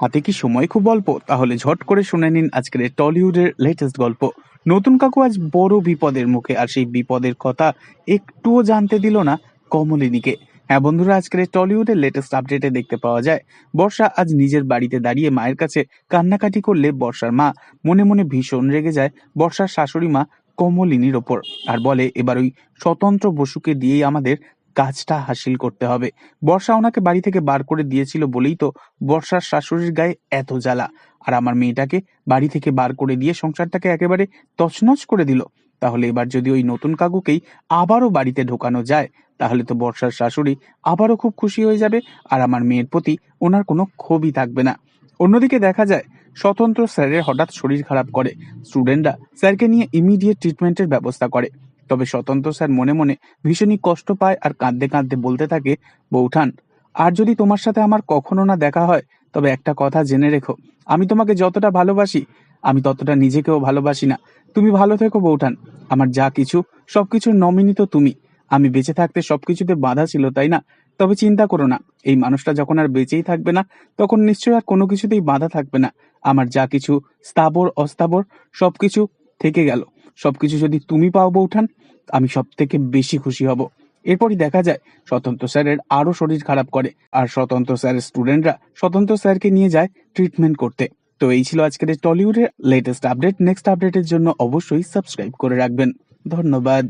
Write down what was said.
হাতে কি সময় খুব অল্প? তাহলে ঝট করে শুনে নিন আজকের টলিউডের লেটেস্ট গল্প। নতুন কাকু আজ বড় বিপদের মুখে, আর সেই বিপদের কথা একটুও জানতে দিল না কমলিনীকে। হ্যাঁ বন্ধুরা, আজকের টলিউডের লেটেস্ট আপডেটে দেখতে পাওয়া যায়, বর্ষা আজ নিজের বাড়িতে দাঁড়িয়ে মায়ের কাছে কান্নাকাটি করলে বর্ষার মা। মনে মনে ভীষণ রেগে যায় বর্ষার শাশুড়ি মা কমলিনীর ওপর, আর বলে, এবার ওই স্বতন্ত্র বসুকে দিয়েই আমাদের কাজটা হাসিল করতে হবে। বর্ষা ওনাকে বাড়ি থেকে বার করে দিয়েছিল বলেই তো বর্ষার শাশুড়ির গায়ে এত জ্বালা। আর আমার মেয়েটাকে বাড়ি থেকে বার করে দিয়ে সংসারটাকে একেবারে তছনছ করে দিল। তাহলে এবার যদি ওই নতুন কাকুকেই আবারও বাড়িতে ঢোকানো যায়, তাহলে তো বর্ষার শাশুড়ি আবারও খুব খুশি হয়ে যাবে আর আমার মেয়ের প্রতি ওনার কোনো ক্ষোভই থাকবে না। অন্যদিকে দেখা যায়, স্বতন্ত্র স্যারের হঠাৎ শরীর খারাপ করে। স্টুডেন্টরা স্যারকে নিয়ে ইমিডিয়েট ট্রিটমেন্টের ব্যবস্থা করে। তবে স্বতন্ত্র স্যার মনে মনে ভীষণই কষ্ট পায় আর কাঁদতে কাঁদতে বলতে থাকে বৌঠান আর যদি তোমার সাথে আমার কখনো না দেখা হয়, তবে একটা কথা জেনে রেখো। আমি তোমাকে যতটা ভালোবাসি, আমি ততটা নিজেকেও ভালোবাসি না। তুমি ভালো থেকো বৌঠান আমার যা কিছু সবকিছুর নমিনি তো তুমি। আমি বেঁচে থাকতে সবকিছুতে বাধা ছিল, তাই না? তবে চিন্তা করো না। এই মানুষটা যখন আর বেঁচেই থাকবে না, তখন নিশ্চয়ই আর কোনো কিছুতেই বাধা থাকবে না। আমার যা কিছু স্থাবর অস্থাবর সবকিছু থেকে গেল। সবকিছু যদি তুমি পাও বৌঠান, আমি সব থেকে বেশি খুশি হব। এরপরই দেখা যায়, স্বতন্ত্র স্যারের আরও শরীর খারাপ করে, আর স্বতন্ত্র স্যারের স্টুডেন্টরা স্বতন্ত্র স্যারকে নিয়ে যায় ট্রিটমেন্ট করতে। তো এই ছিল আজকের টলিউডের লেটেস্ট আপডেট নেক্সট আপডেটের জন্য অবশ্যই সাবস্ক্রাইব করে রাখবেন। ধন্যবাদ।